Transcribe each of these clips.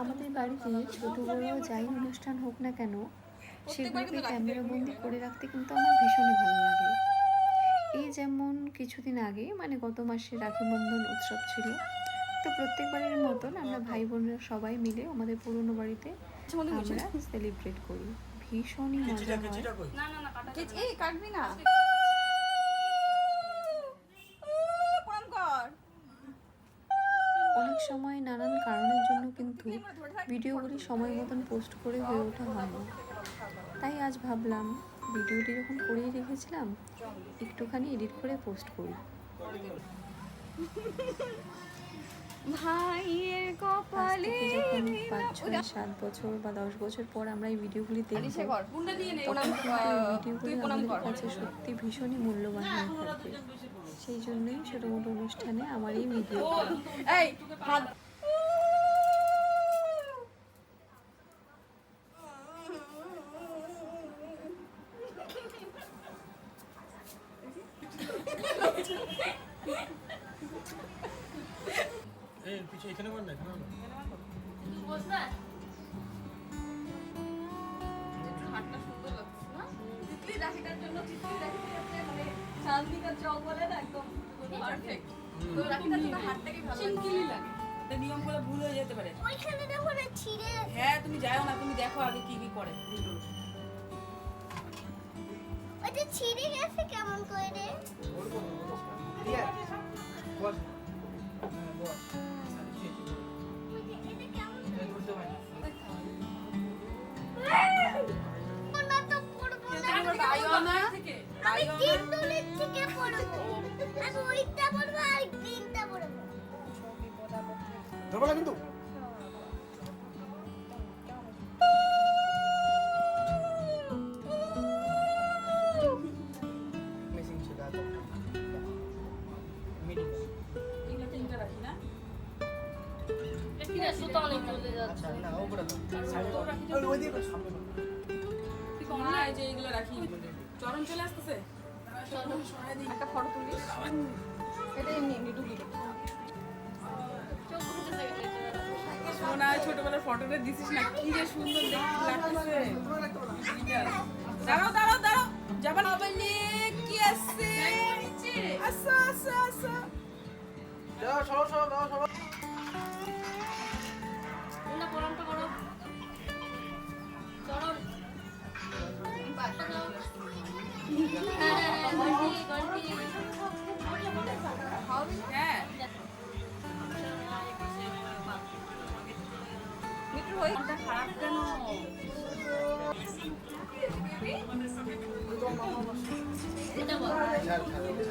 আমাদের বাড়িতে ছোট বড় যাই অনুষ্ঠান হোক না কেন সেগুলোকে ক্যামেরা বন্দি করে রাখতে কিন্তু আমার ভীষণই ভালো লাগে। এই যেমন কিছুদিন আগে মানে গত মাসে রাখি বন্ধন উৎসব ছিল তো প্রত্যেকবারের মতন আমরা ভাই বোনেরা সবাই মিলে আমাদের পুরনো বাড়িতে আমরা সেলিব্রেট করি। ভীষণই মজা হয়। এই কাটবি না প্রণাম কর অনেক সময় নানান কারণের জন্য কিন্তু ভিডিওগুলি সময় মতন পোস্ট করে হয়ে ওঠা হয় না। তাই আজ ভাবলাম, ভিডিওটি যখন করেই রেখেছিলাম, একটুখানি এডিট করে পোস্ট করি। ভাইয়ের কপালে পাঁচ ছয় সাত বছর বা দশ বছর পর আমরা এই ভিডিওগুলি তখন ভিডিওগুলি আমাদের কাছে সত্যি ভীষণই মূল্যবান হয়ে সেই জন্যই ছোটো মোটো অনুষ্ঠানে আমার এই ভিডিও পিছু এখানে মার না এখানে না। হাতটা সুন্দর লাগছে না তিতলি রাখিটার জন্য তিতলি রাখিটা হচ্ছে মানে চাঁদনিকার চক বলে না। একদম পারফেক্ট তো রাখিটার জন্য হাতটাকে ভালো লাগে হয়ে যেতে পারে ওইখানে দেখো না ছিঁড়ে হ্যাঁ তুমি যাও না তুমি দেখো আগে কি কি করে ছিঁড়ে গেছে কেমন করে যে এগুলো রাখি। চরণ চলে আসতেছে? চরণ সরাই দিই। একটা ফটো তুলিস। এটা এমনি এমনি সোনা ছোটবেলার ফটোটা দিছিস না কি যে সুন্দর লাগতেছে। দাঁড়াও দাঁড়াও দাঁড়াও। যাবা না। বললি কি আছে আসো আসো আসো। যাও সরো সরো দাও সরো। হ্যাঁ হই মনটা খারাপ কেন ছাড় ছাড়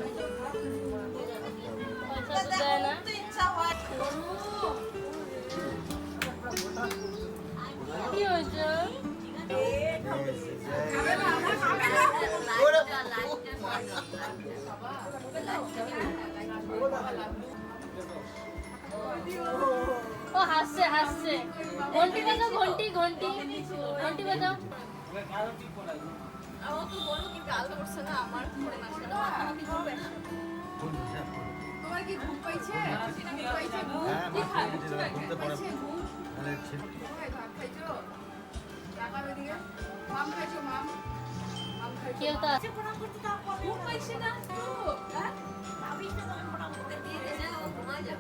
ও হাসছে হাসছে। ঘন্টি বাজাও ঘন্টি ঘন্টি। ঘন্টি বাজাও।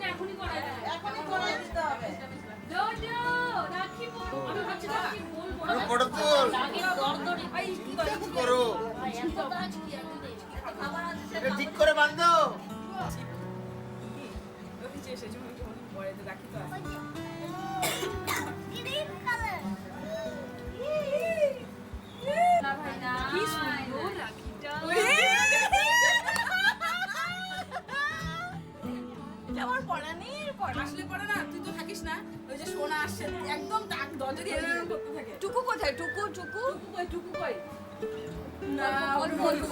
এখনই করাই কি করে করো ভাই এত কাজ কি আমি দেখি খাবার আছে এটা ঠিক করে বাঁধো ওই যে সেজন্য আসলে পরে না তুই তো থাকিস না। ওই যে সোনা আসছে একদম ডাক দরজা দিয়ে। এরকম করতে থাকে টুকু কোথায়? টুকু টুকু। টুকু কই টুকু কই? না ওর বলব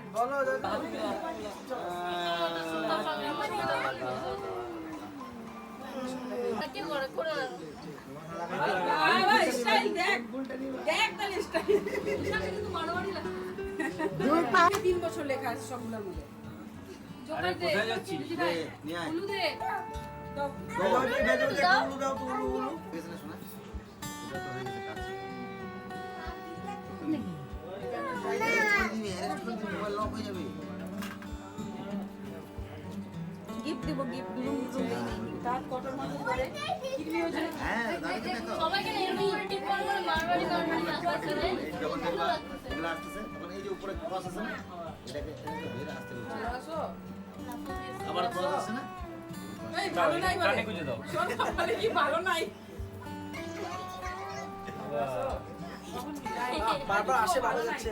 দাও। তিন বছর লেখা আছে সবগুলোর মধ্যে দাও। কাজ মোবাইল লক হয়ে যাবে গিফট দেবো। গিফট দাঁত কটার মধ্যে করে কিডনি হয়েছে হ্যাঁ সবাইকে এরকম করে টিপ করে করে। মারামারি মারামারি আসছে রে এগুলো আসতেছে তখন এই যে উপরে ক্রস আছে না এটাকে এটা আসতে বলছে। ভালো আবার ক্রস আছে না? এই ভালো নাই কানে গুঁজে দাও। শোন বলে কি ভালো নাই? বারবার আসে ভালো যাচ্ছে।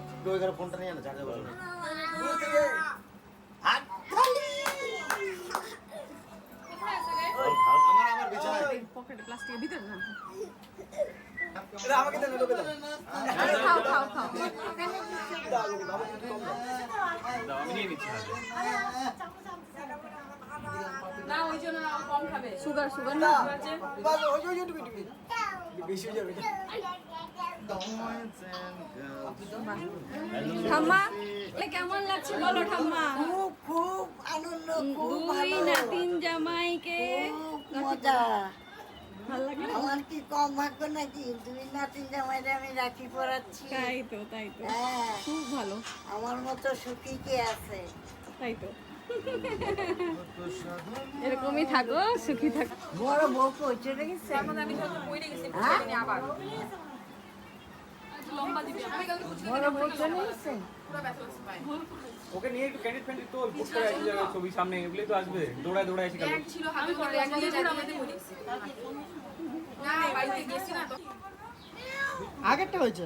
তুই ওইখানে ফোনটা নিয়ে না চার্জার বসে আমার আমার বিছানায়। পকেটে ওই জন্য কম খাবে। সুগার সুগার না ওই জন্য বেশি হয়ে যাবে। ঠাম্মা কেমন লাগছে বলো ঠাম্মা? খুব খুব আনন্দ খুব দুই না তিন জামাইকে মজা। আমার কি কম ভাগ্য নাকি? দুই না তিন জামাইরে আমি রাখি পরাচ্ছি। তাই তো তাই তো। হ্যাঁ। খুব ভালো। আমার মতো সুখী কে আছে? তাই তো। এরকমই থাকো সুখী থাকো। বড় বউ কই? চলে গেছে? আমি তো পড়ে গেছি আবার লম্বা দিবি আমি কালকে বড় বউ চলে গেছে? পুরো ব্যথা লাগছে পায়ে ওকে নিয়ে একটু ক্যান্ডিড ফ্যান্ডিড আসি জায়গায় ছবি সামনে এগুলোই তো আসবে। দৌড়ায় দৌড়ায় এসে গেল। ছিল করে নিয়ে আমাদের বলি না বাড়িতে গেছি না তো। আগেরটা হয়েছে?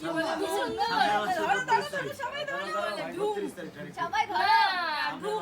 সবাই ধরো। সবাই ধরো। সবাই ধরো।